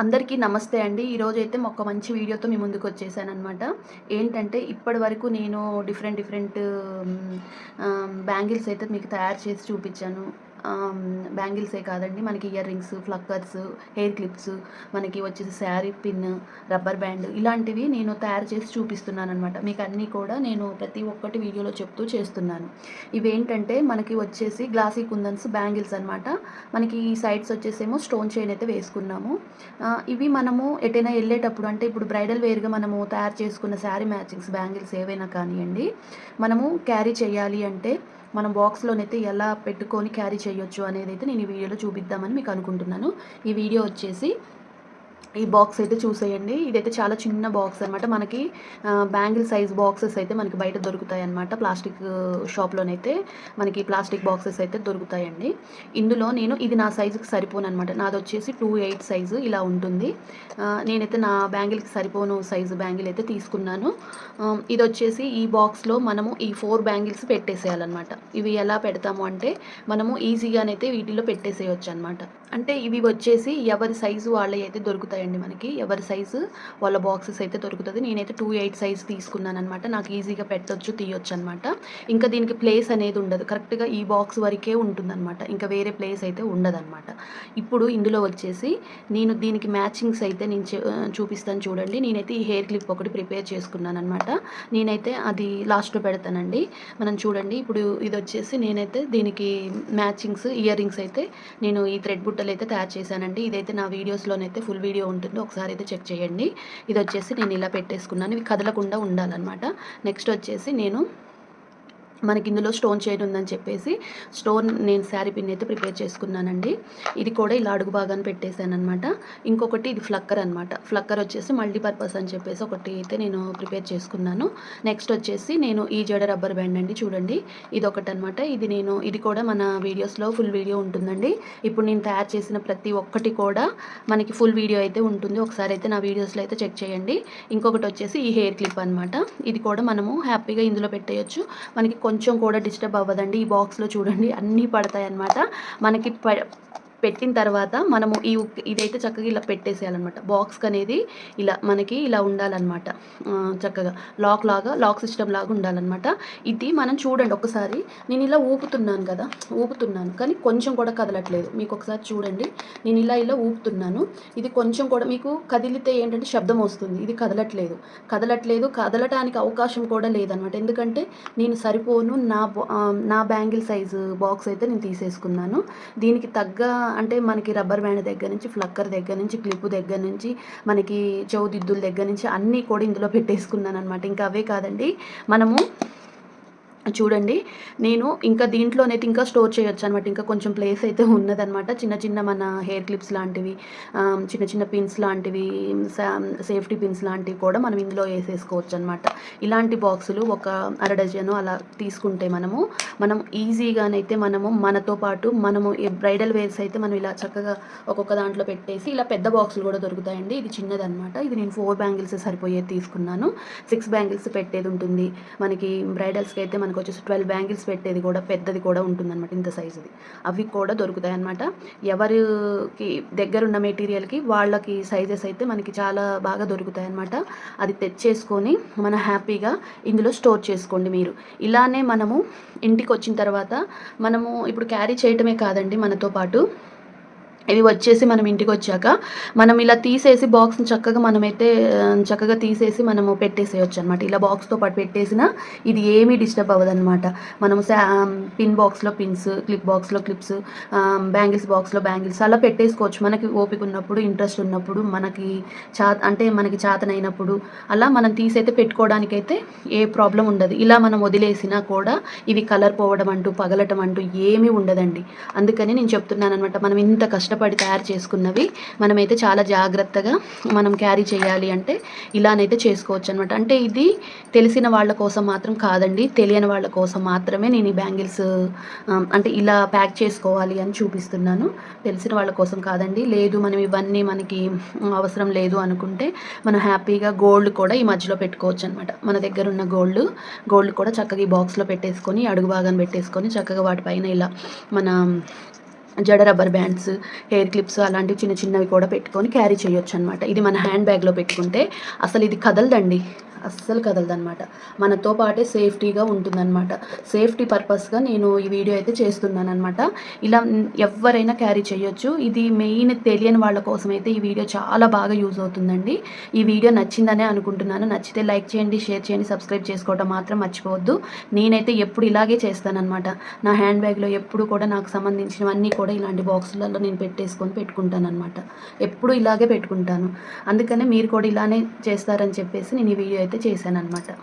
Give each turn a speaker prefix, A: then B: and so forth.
A: అందరికీ నమస్తే అండి ఈరోజైతే ఒక మంచి వీడియోతో మీ ముందుకు వచ్చేసాను అనమాట ఏంటంటే ఇప్పటి వరకు నేను డిఫరెంట్ డిఫరెంట్ బ్యాంగిల్స్ అయితే మీకు తయారు చేసి చూపించాను బ్యాంగిల్సే కాదండి మనకి ఇయర్ రింగ్స్ ఫ్లక్కర్స్ హెయిర్ క్లిప్స్ మనకి వచ్చేసి శారీ పిన్ రబ్బర్ బ్యాండ్ ఇలాంటివి నేను తయారు చేసి చూపిస్తున్నాను అనమాట మీకు అన్నీ కూడా నేను ప్రతి ఒక్కటి వీడియోలో చెప్తూ చేస్తున్నాను ఇవేంటంటే మనకి వచ్చేసి గ్లాసీ కుందన్స్ బ్యాంగిల్స్ అనమాట మనకి ఈ సైడ్స్ వచ్చేసేమో స్టోన్ చైన్ అయితే వేసుకున్నాము ఇవి మనము ఎటైనా వెళ్ళేటప్పుడు అంటే ఇప్పుడు బ్రైడల్ వేర్గా మనము తయారు చేసుకున్న శారీ మ్యాచింగ్స్ బ్యాంగిల్స్ ఏవైనా కానివ్వండి మనము క్యారీ చేయాలి అంటే మనం బాక్స్లోనైతే ఎలా పెట్టుకొని క్యారీ చేయొచ్చు అనేది అయితే నేను ఈ వీడియోలో చూపిద్దామని మీకు అనుకుంటున్నాను ఈ వీడియో వచ్చేసి ఈ బాక్స్ అయితే చూసేయండి ఇదైతే చాలా చిన్న బాక్స్ అనమాట మనకి బ్యాంగిల్ సైజ్ బాక్సెస్ అయితే మనకి బయట దొరుకుతాయి అనమాట ప్లాస్టిక్ షాప్లోనైతే మనకి ప్లాస్టిక్ బాక్సెస్ అయితే దొరుకుతాయండి ఇందులో నేను ఇది నా సైజుకి సరిపోను అనమాట నాది వచ్చేసి టూ ఎయిట్ సైజు ఇలా ఉంటుంది నేనైతే నా బ్యాంగిల్కి సరిపోను సైజు బ్యాంగిల్ అయితే తీసుకున్నాను ఇది వచ్చేసి ఈ బాక్స్లో మనము ఈ ఫోర్ బ్యాంగిల్స్ పెట్టేసేయాలన్నమాట ఇవి ఎలా పెడతాము అంటే మనము ఈజీగానైతే వీటిలో పెట్టేసేయచ్చు అనమాట అంటే ఇవి వచ్చేసి ఎవరి సైజు వాళ్ళవి అయితే దొరుకుతాయి దొరుకుతాయండి మనకి ఎవరి సైజు వాళ్ళ బాక్సెస్ అయితే దొరుకుతుంది నేనైతే టూ ఎయిట్ సైజ్ తీసుకున్నాను అనమాట నాకు ఈజీగా పెట్టొచ్చు తీయొచ్చు అనమాట ఇంకా దీనికి ప్లేస్ అనేది ఉండదు కరెక్ట్గా ఈ బాక్స్ వరకే ఉంటుందన్నమాట ఇంకా వేరే ప్లేస్ అయితే ఉండదన్నమాట ఇప్పుడు ఇందులో వచ్చేసి నేను దీనికి మ్యాచింగ్స్ అయితే నేను చూపిస్తాను చూడండి నేనైతే ఈ హెయిర్ క్లిప్ ఒకటి ప్రిపేర్ చేసుకున్నాను అనమాట నేనైతే అది లాస్ట్లో పెడతానండి మనం చూడండి ఇప్పుడు ఇది వచ్చేసి నేనైతే దీనికి మ్యాచింగ్స్ ఇయర్ రింగ్స్ అయితే నేను ఈ థ్రెడ్ బుట్టలు అయితే తయారు చేశానండి ఇదైతే నా వీడియోస్లోనైతే ఫుల్ వీడియో ఉంటుందో ఒకసారి అయితే చెక్ చేయండి ఇది వచ్చేసి నేను ఇలా పెట్టేసుకున్నాను ఇవి కదలకుండా ఉండాలన్నమాట నెక్స్ట్ వచ్చేసి నేను మనకి ఇందులో స్టోన్ షేడ్ ఉందని చెప్పేసి స్టోన్ నేను శారీ పిన్ అయితే ప్రిపేర్ చేసుకున్నానండి ఇది కూడా ఇలా అడుగు భాగాన్ని పెట్టేశాను అనమాట ఇంకొకటి ఇది ఫ్లక్కర్ అనమాట ఫ్లక్కర్ వచ్చేసి మల్టీపర్పస్ అని చెప్పేసి ఒకటి అయితే నేను ప్రిపేర్ చేసుకున్నాను నెక్స్ట్ వచ్చేసి నేను ఈ జడ రబ్బర్ బ్యాండ్ అండి చూడండి ఇది ఒకటి అనమాట ఇది నేను ఇది కూడా మన వీడియోస్లో ఫుల్ వీడియో ఉంటుందండి ఇప్పుడు నేను తయారు చేసిన ప్రతి ఒక్కటి కూడా మనకి ఫుల్ వీడియో అయితే ఉంటుంది ఒకసారి అయితే నా వీడియోస్లో అయితే చెక్ చేయండి ఇంకొకటి వచ్చేసి ఈ హెయిర్ క్లిప్ అనమాట ఇది కూడా మనము హ్యాపీగా ఇందులో పెట్టేయచ్చు మనకి కొంచెం కూడా డిస్టర్బ్ అవ్వదండి ఈ బాక్స్లో చూడండి అన్నీ పడతాయి అన్నమాట మనకి పెట్టిన తర్వాత మనము ఈ ఇదైతే చక్కగా ఇలా పెట్టేసేయాలన్నమాట బాక్స్ అనేది ఇలా మనకి ఇలా ఉండాలన్నమాట చక్కగా లాక్ లాగా లాక్ సిస్టమ్ లాగా ఉండాలన్నమాట ఇది మనం చూడండి ఒకసారి నేను ఇలా ఊపుతున్నాను కదా ఊపుతున్నాను కానీ కొంచెం కూడా కదలట్లేదు మీకు ఒకసారి చూడండి నేను ఇలా ఇలా ఊపుతున్నాను ఇది కొంచెం కూడా మీకు కదిలితే ఏంటంటే శబ్దం వస్తుంది ఇది కదలట్లేదు కదలట్లేదు కదలటానికి అవకాశం కూడా లేదనమాట ఎందుకంటే నేను సరిపోను నా నా బ్యాంగిల్ సైజు బాక్స్ అయితే నేను తీసేసుకున్నాను దీనికి తగ్గ అంటే మనకి రబ్బర్ బ్యాండ్ దగ్గర నుంచి ఫ్లక్కర్ దగ్గర నుంచి క్లిప్ దగ్గర నుంచి మనకి చౌదిద్దుల దగ్గర నుంచి అన్నీ కూడా ఇందులో పెట్టేసుకున్నాను అనమాట ఇంకా అవే కాదండి మనము చూడండి నేను ఇంకా దీంట్లోనైతే ఇంకా స్టోర్ చేయొచ్చు అనమాట ఇంకా కొంచెం ప్లేస్ అయితే ఉన్నదనమాట చిన్న చిన్న మన హెయిర్ క్లిప్స్ లాంటివి చిన్న చిన్న పిన్స్ లాంటివి సేఫ్టీ పిన్స్ లాంటివి కూడా మనం ఇందులో వేసేసుకోవచ్చు అనమాట ఇలాంటి బాక్సులు ఒక అర డజను అలా తీసుకుంటే మనము మనం ఈజీగానైతే మనము మనతో పాటు మనము బ్రైడల్ వేర్స్ అయితే మనం ఇలా చక్కగా ఒక్కొక్క దాంట్లో పెట్టేసి ఇలా పెద్ద బాక్సులు కూడా దొరుకుతాయండి ఇది చిన్నదనమాట ఇది నేను ఫోర్ బ్యాంగిల్స్ సరిపోయేది తీసుకున్నాను సిక్స్ బ్యాంగిల్స్ పెట్టేది ఉంటుంది మనకి బ్రైడల్స్కి అయితే మనం మనకు వచ్చేసి ట్వెల్వ్ బ్యాంగిల్స్ పెట్టేది కూడా పెద్దది కూడా ఉంటుందన్నమాట ఇంత సైజుది అవి కూడా దొరుకుతాయి అనమాట ఎవరికి దగ్గరున్న మెటీరియల్కి వాళ్ళకి సైజెస్ అయితే మనకి చాలా బాగా దొరుకుతాయి అనమాట అది తెచ్చేసుకొని మన హ్యాపీగా ఇందులో స్టోర్ చేసుకోండి మీరు ఇలానే మనము ఇంటికి వచ్చిన తర్వాత మనము ఇప్పుడు క్యారీ చేయటమే కాదండి మనతో పాటు ఇవి వచ్చేసి మనం ఇంటికి వచ్చాక మనం ఇలా తీసేసి బాక్స్ని చక్కగా మనమైతే చక్కగా తీసేసి మనము పెట్టేసేయచ్చు అనమాట ఇలా బాక్స్తో పాటు పెట్టేసిన ఇది ఏమీ డిస్టర్బ్ అవ్వదనమాట మనము పిన్ బాక్స్లో పిన్స్ క్లిప్ బాక్స్లో క్లిప్స్ బ్యాంగిల్స్ బాక్స్లో బ్యాంగిల్స్ అలా పెట్టేసుకోవచ్చు మనకి ఓపిక ఉన్నప్పుడు ఇంట్రెస్ట్ ఉన్నప్పుడు మనకి చా అంటే మనకి చేతనైనప్పుడు అలా మనం తీసైతే పెట్టుకోవడానికైతే ఏ ప్రాబ్లం ఉండదు ఇలా మనం వదిలేసినా కూడా ఇవి కలర్ పోవడం అంటూ పగలటం అంటూ ఏమీ ఉండదండి అందుకని నేను చెప్తున్నాను అనమాట మనం ఇంత కష్టపడి ఇష్టపడి తయారు చేసుకున్నవి మనమైతే చాలా జాగ్రత్తగా మనం క్యారీ చేయాలి అంటే ఇలానైతే చేసుకోవచ్చు అనమాట అంటే ఇది తెలిసిన వాళ్ళ కోసం మాత్రం కాదండి తెలియని వాళ్ళ కోసం మాత్రమే నేను ఈ బ్యాంగిల్స్ అంటే ఇలా ప్యాక్ చేసుకోవాలి అని చూపిస్తున్నాను తెలిసిన వాళ్ళ కోసం కాదండి లేదు మనం ఇవన్నీ మనకి అవసరం లేదు అనుకుంటే మనం హ్యాపీగా గోల్డ్ కూడా ఈ మధ్యలో పెట్టుకోవచ్చు అనమాట మన దగ్గర ఉన్న గోల్డ్ గోల్డ్ కూడా చక్కగా ఈ బాక్స్లో పెట్టేసుకొని అడుగు భాగాన్ని పెట్టేసుకొని చక్కగా వాటిపైన ఇలా మన జడ రబ్బర్ బ్యాండ్స్ హెయిర్ క్లిప్స్ అలాంటివి చిన్న చిన్నవి కూడా పెట్టుకొని క్యారీ చేయొచ్చు అనమాట ఇది మన హ్యాండ్ బ్యాగ్లో పెట్టుకుంటే అసలు ఇది కదలదండి అస్సలు కదలదనమాట మనతో పాటే సేఫ్టీగా ఉంటుందన్నమాట సేఫ్టీ పర్పస్గా నేను ఈ వీడియో అయితే చేస్తున్నాను అనమాట ఇలా ఎవరైనా క్యారీ చేయొచ్చు ఇది మెయిన్ తెలియని వాళ్ళ కోసం అయితే ఈ వీడియో చాలా బాగా యూజ్ అవుతుందండి ఈ వీడియో నచ్చిందనే అనుకుంటున్నాను నచ్చితే లైక్ చేయండి షేర్ చేయండి సబ్స్క్రైబ్ చేసుకోవడం మాత్రం మర్చిపోవద్దు నేనైతే ఎప్పుడు ఇలాగే చేస్తానన్నమాట నా హ్యాండ్ బ్యాగ్లో ఎప్పుడు కూడా నాకు సంబంధించినవన్నీ కూడా ఇలాంటి బాక్సులలో నేను పెట్టేసుకొని పెట్టుకుంటాను అనమాట ఎప్పుడు ఇలాగే పెట్టుకుంటాను అందుకనే మీరు కూడా ఇలానే చేస్తారని చెప్పేసి నేను ఈ వీడియో అయితే చేశాను అనమాట